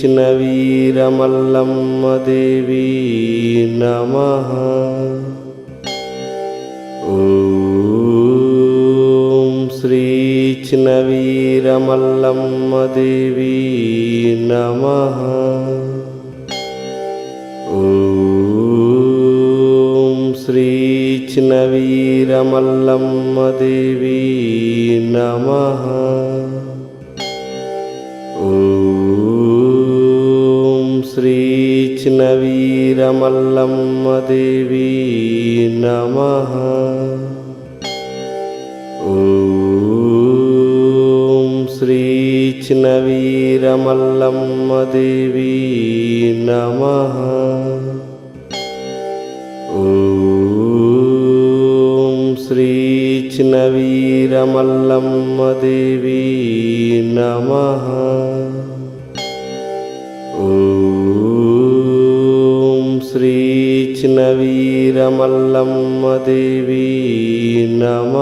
శ్రీకృష్ణ వీరమల్లమ్మ దేవి నమ. శ్రీచిన వీరమల్లమ్మ దేవి నమ. శ్రీచిన వీరమల్లమ్మ దేవి నమ. చేసిన వీరమల్లమ్మ దేవి నమ. శ్రీ చిన్న వీరమల్లమ్మ దేవి నమ. శ్రీ చిన్న వీరమల్లమ్మ దేవి నమ. శ్రీచినవీరమల్లమ్మ దేవీ నమ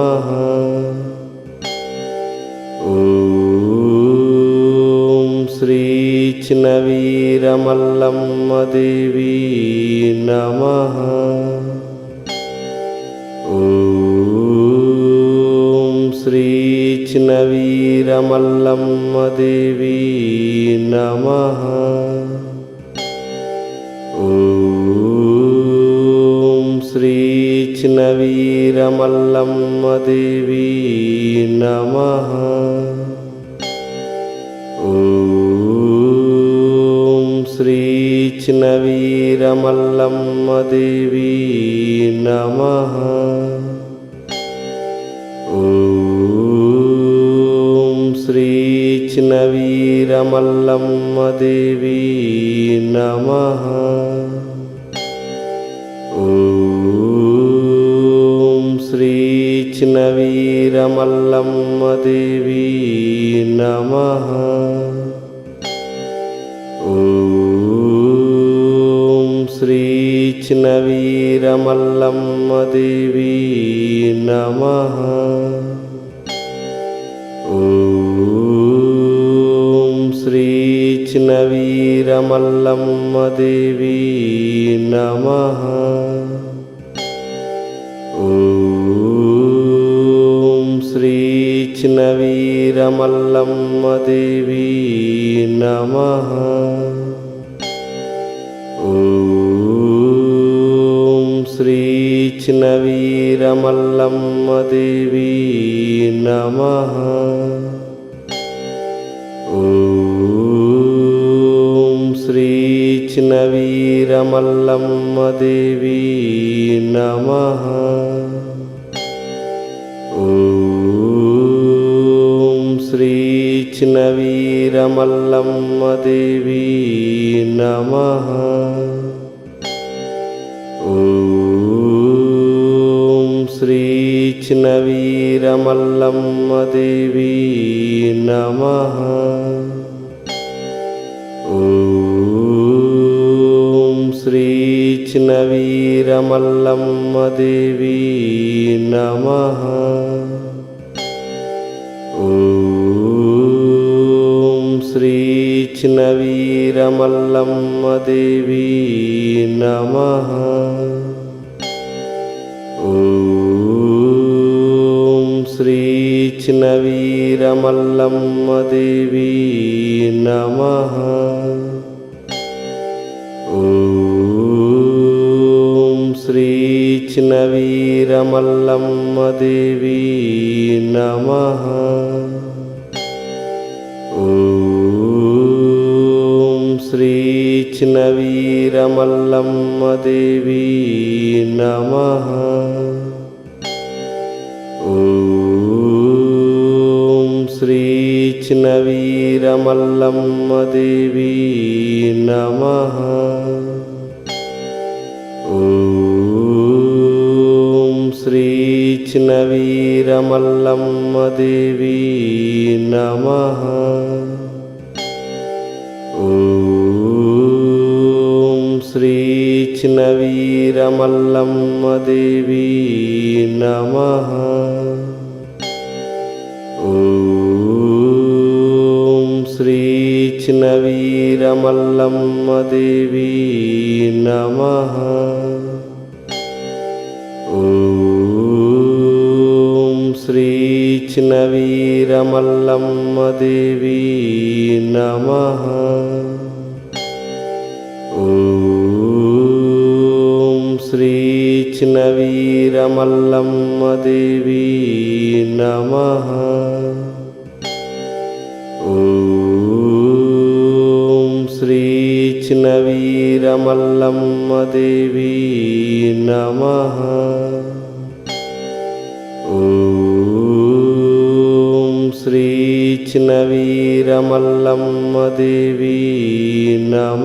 శ్రీచినవీరమల్లమ్మ దేవీ నమ శ్రీచినవీరమల్లమ్మ దేవీ నమ వీచిన వీరమల్లమ్మ దేవి నమ. శ్రీ చిన్న వీరమల్లమ్మ దేవి నమ. శ్రీ చిన్న వీరమల్లమ్మ దేవి నమ. శ్రీకృష్ణ వీరమల్లమ్మ దేవి నమ. శ్రీకృష్ణ వీరమల్లమ్మ దేవి నమ. శ్రీకృష్ణ వీరమల్లమ్మ దేవి నమ. శ్రీచిన వీరమల్లమ్మ దేవి నమ. శ్రీచిన వీరమల్లమ్మ దేవి నమ. శ్రీచిన వీరమల్లమ్మ దేవి నమ. ఓ శ్రీ చిన్నవీరమల్లమ్మ దేవి నమ. ఓం శ్రీ చిన్నవీరమల్లమ్మ దేవి నమ. ఓం శ్రీ చిన్నవీరమల్లమ్మ దేవి నమ. తీక్ష్ణ వీరమల్లమ్మ దేవి నమ. శ్రీచిన వీరమల్లమ్మ దేవి నమ. శ్రీచిన వీరమల్లమ్మ దేవి నమ. చిన వీరమల్లమ్మ దేవి నమ శ్రీ చిన వీరమల్లమ్మ దేవి నమ శ్రీ చిన వీరమల్లమ్మ దేవి నమ. ఓ వీక్షణ వీరమల్లమ్మ దేవి నమ. శ్రీ చిన్న వీరమల్లమ్మ దేవి నమ. శ్రీ చిన్న వీరమల్లమ్మ దేవి నమ. చిన్నవీరమల్లమ్మ దేవి నమ. ఓం వీరమల్లమ్మ చిన్నవీరమల్లమ్మ దేవి నమ. ఓం వీరమల్లమ్మ చిన్నవీరమల్లమ్మ దేవి నమ.